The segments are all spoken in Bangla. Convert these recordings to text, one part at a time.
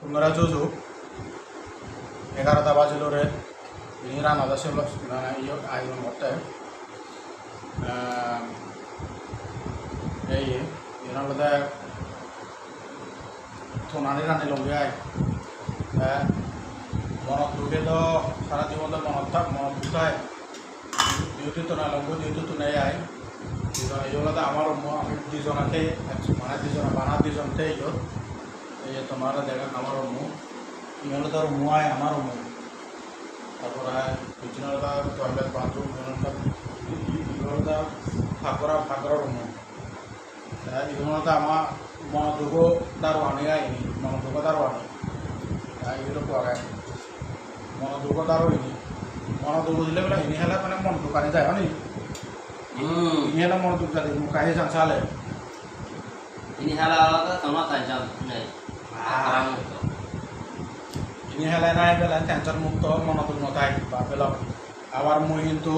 তোমরা যোজো এগারোটা বাজিলো রে। iyo ayo motte eh এই এরা লদা থোনানি রানি লম্বি আই মনত দুখে তো, সারা জীবন তো মনত থাক, মনত ডিউটি তো না, লম্ব ডিউটি তো নেই আই দুজন, এই হলো আমার আমি দুজনাকে মানে দুজন, বানা দুজনতে এই এই যে তোমার দেখা আমার মুখ ইহলো তোর মুয়াই আমার মুখ। তারপরে পিছনেটা টয়লেট বাথরুম ইহলটা ফাঁকরা ফাঁকরা রুম ইহলটা আমার মন দুঃখ তার আনি আইনি মন দুঃখ তার আনি এগুলো পরে মন দুঃখ তার হইনি মন দুঃখ দিলে বলে ইনি হেলে মানে মন দোকানে যায় নি. ইনি হেলে মন দুঃখ যায় মুখ কাহে চালে। halal atau sama tajam nih. ইনি হেলে নাই বেলা টেনশন মুক্ত মন দুঃখ বা বেলা আবার মই কিন্তু,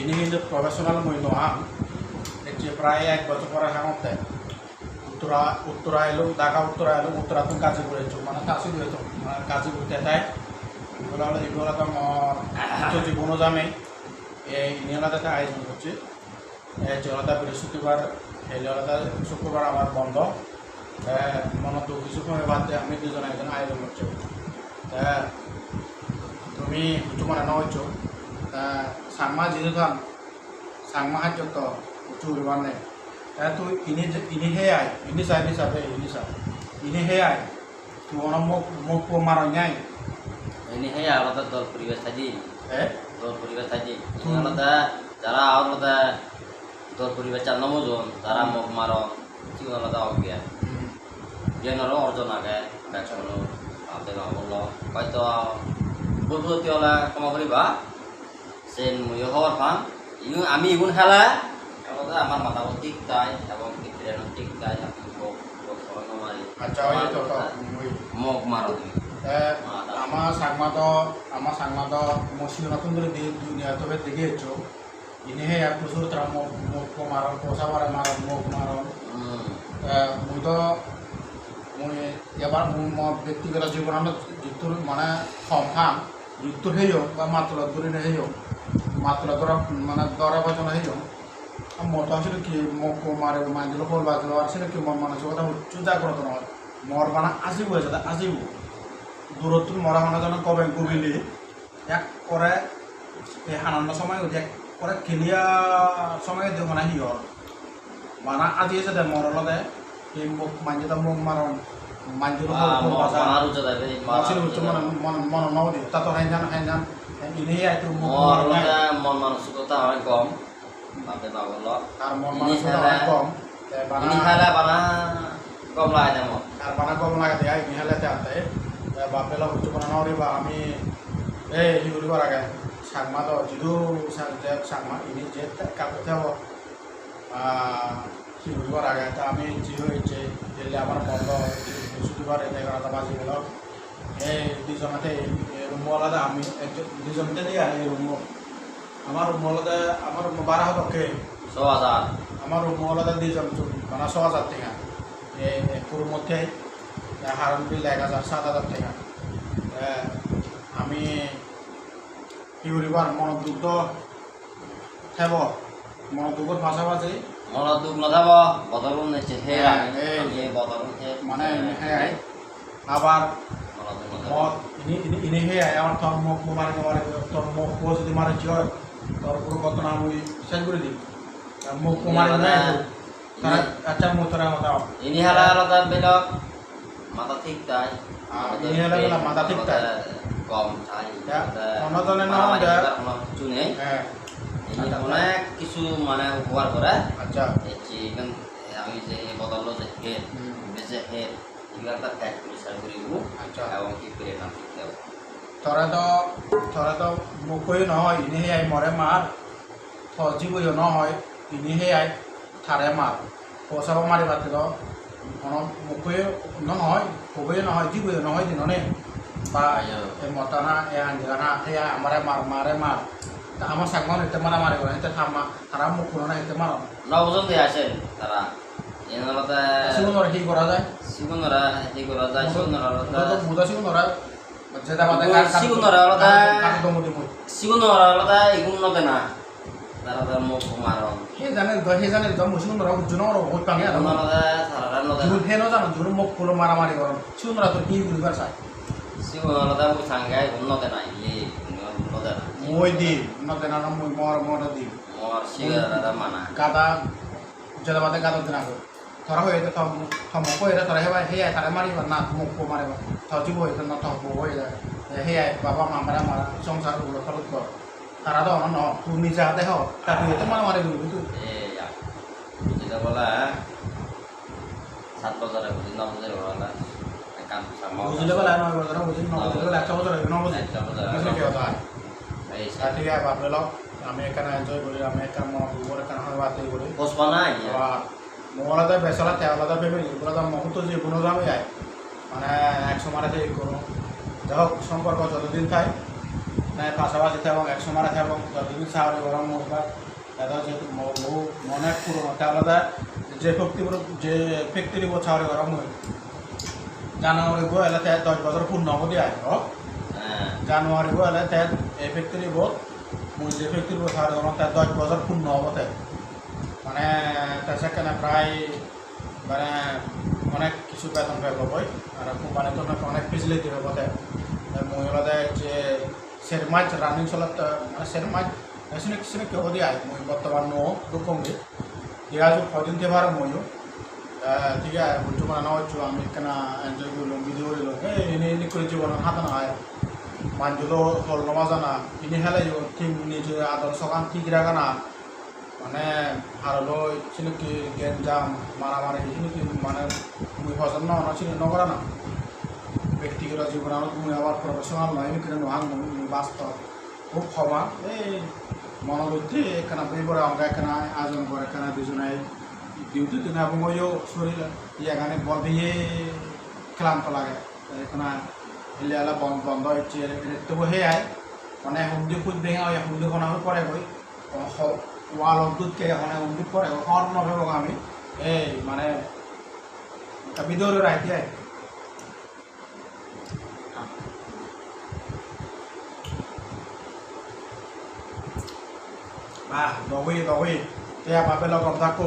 ইনি কিন্তু প্রফেশনাল মই নহাম যে প্রায় এক বছর পরে হামতে উত্তরা উত্তরা এলো ঢাকা উত্তরা এলো উত্তরা তুমি কাজে করেছ মানে কাজে করেছ মানে কাজে করতে তাই এগুলো হলো এগুলো তো আমার জীবনও জামে এই নিয়লাদাতে আয়োজন করছি এই জনতা বৃহস্পতিবার এই জনতা শুক্রবার আমার বন্ধ। মনে তো কিছু সময় বাদ আমি দুজন একজন আয়োজন করছি তা তুমি কিছু মানে তা সাংমা যেহেতু থাম সাংমা হাজ্য তো উঁচু উড়িবার নেই। তা তুই ইনি যে- ইনি হে আই ইনি চাই ইনি চাবে ইনি চাই ইনি হে আই তুই অনেক মুখ মুখ মারো নাই ya alat dol pribadi tadi. হ্যাঁ tadi. Ini Hmm. alat যারা আলাদা দল পরিবার চার নম্বর জন তারা মুখ মারো। ঠিক আলাদা অজ্ঞা জ্ঞানেরও অর্জন আগে ব্যাকরণ আপনি বলল হয়তো বুদ্ধি হলে ক্ষমা করিবা সে মুই হওয়ার পান ইউ আমি ইগুন খেলা আমার মাথা ঠিক তাই এবং ব্রেন ঠিক তাই মুখ মারি ওই তো তো ওই মুখ মারো তুমি ama sangmato ama sangmato musim natun dari di dunia tuh bet digejo ini he ya এবার ব্যক্তিগত জীবন যুক্তর মানে সম্ভাম যুক্তর হেয় বা মাত্র দূরে হেয় মাত্র ধরা মানে দরা বাজন হেয় মত আসলে কি, মোক মারে মাঞ্জিল কল বাজলো আসলে কি মন মানুষ কথা চুদা করতো না মর বানা আসিব হয়েছে আসিব দূরত্ব মরা হানা যেন কবে কবিলি এক করে হানান্ন সময় এক করে খেলিয়া সময় দেও মানে হিয়র বানা আজি আছে দে মরলতে মুখ মারণ মাঞ্জিল মারু মাছিল হচ্ছে মনে মনে মনে নদী তা তো হাইজান হাইজান ইনি আইতো মন মানসিকতা অনেক কম। বাপে বাবলো আর মন মানুষ কম। তে বানা bana কম লাগে তেমন আর বানা কম লাগে দেয় ইনি হেলাতে আতে বাপেলা হচ্ছে মনে নরি বা আমি এই হিগুলি করা গে সাংমা তো যিদু যে সাংমা ইনি যে কাপড় হিগুলি করা গে তা আমি জি হয়েছে দিল্লি আমার বন্ধ বৃহস্পতিবার এগারোটা বাজে গেল। এই দুজনাতে রুম আলাদা আমি দুজনতে দিয়ে এই রুম আমার রুম আলাদা আমার রুম বারো পক্ষে। সবাজার আমার রুম আলাদা দুজন মানে ছ হাজার টাকা এই পুরোর মধ্যে হারন বিল এক হাজার সাত হাজার টাকা। আমি কি করিবার মনোদুগ্ধ থেব মনোদুগ্ধর পাশাপাশি মন দুখ নথাব হে মানে আবার ইনি ইনি ইনি হে আমার তোর মুখ মারে মারে তোর মুখ পুরো যদি মারে ছিল তোর পুরো ঘটনা আমি শেষ করে দিই মুখ মারে নাই তারা আচ্ছা মুখ তোরা মতো ini hala rada belok. Mata ঠিক তাই Ah, ini hala ঠিক তাই। কম তাই না, ya. কিছু নেই হ্যাঁ অনেক কিছু মানে উপকার করে। আচ্ছা। যে ইভেন আমি যে বদললো যে হুম। বেজে হেড এগুলো একটা ফ্যাট পরিষ্কার করিব আচ্ছা। এবং কি করে ঠিক দেব। থরে তো মুখই নহয় ইনি আই মরে মার থজিবই নহয় ইনি আই থারে মার পচাব মারি পাতে তো অন মুখই নহয় খুবই নহয় জিবই নহয় দিননে। বা. এই মতানা এই আঞ্জানা এই আমারে মার মারে মার আমার সাগমন এতে মারা মারে করে এতে থামা তারা মুখ না এতে মার। নবজন দিয়ে আসেন তারা এনলতা সিগুনর কি করা যায়? সিগুনরা হেতি করা যায়? সিগুনরা আলাদা মুদা সিগুনরা যেটা বাদে সিগুনরা আলাদা সিগুনরা আলাদা এগুন নতে না। তারা তার মুখ মারন হে জানে হে জানে দ মুসিগুনরা উজ্জুন আর বহুত পাঙ্গে আর আলাদা তারা নতে জুন হেনো জানো জুন মুখ পুলো মারামারি করন সিগুনরা তো কি বুঝবার চাই সিগুন আলাদা মুখ সাঙ্গে এগুন নতে না ইয়ে। নতে না মই দি নতে না মই মর মর দি মোর সিগারা মানা গাদা যেটা বাদে গাদা দিনা কই ধরা হয়ে তো থম কই রে ধরা হেবা হে তারে মারিবা না মুখ কো মারিবা থজি বই তো না থ বই যায় হে বাবা মা মারা মারা সংসারগুলো ফলত কর তারা তো তুই নিজে হাতে হ তা তুই তো মারা মারি এ যেটা বলা সাত বছরে বুঝি ন বছরে বলা কাম বুঝলে বলে নয় বছর বুঝলি ন বছর একশো বছর ন বছর করি আমি এখানে মন দুপুর এখানে হয় বাতে করি পোষপা নাই মোলাদা বেসালা তেওলাদা ফ্যামিলি এগুলো মুহূর্ত যে কোনো যায় মানে একশো মারা থেকে কোনো যাই সম্পর্ক যতদিন থাকে মানে পাশাপাশি থাকব একশো মারা থাকব যতদিন সাহায্য গরম মুখবা দাদা যেহেতু বহু মনে পুরোনো তেওলাদা যে ব্যক্তি যে ব্যক্তির ছাড়ে গরম হয় জানুয়ারি গো এলে তাই দশ বছর পূর্ণ হব আয় গো এলে তাই এই ব্যক্তির উপর মুই যে উপর ছাড়ে গরম তাই দশ বছর পূর্ণ হব তাই মানে তার সেখানে প্রায় মানে অনেক কিছু বেতন পাইব বই আর কোম্পানি তো অনেক ফেসিলিটি হব তাই মহিলাদের যে সের মাছ রানিং চলাত মানে সের মাছ এসে কিছু কেউ দিয়ে? আয় মই বর্তমান নো রকমই ঠিক আছে কদিন থেকে ভালো মইও। ঠিক আছে বুঝছ মানে না হচ্ছ আমি কেনা এনজয় করলাম ভিডিও করলাম এনে এনে করে জীবন হাতে হয় মানজুলো হল নমা জানা ইনি হেলাই ঠিক নিজে আদর সকান ঠিক রাখা না। মানে হারলো চিনকি, গেঞ্জাম মারামারি চিনকি মানে মুই পছন্দ না চিনি নকরা না। ব্যক্তিগত জীবন তুমি আবার প্রফেশনাল নয় কিন্তু নহান মুই বাস্তব খুব ক্ষমা। এই মনোবৃত্তি এখানে বই পড়ে আমরা এখানে আয়োজন করে এখানে দুজনে ডিউটি দিনে এবং ওইও শরীর এখানে বল দিয়ে ক্লান্ত লাগে। এখানে এলা বন্ধ বন্ধ হচ্ছে তবু আয় মানে হুন্দি খুঁজ ভেঙে ওই হুন্দি খনা হয়ে পড়ে গই ওয়াল অদ্ভুতকে মানে হুন্দি পড়ে হর নভে আমি। এই মানে বিদর রাইতে আয় Ah, no voy, no voy. Ya, papel lo contacto.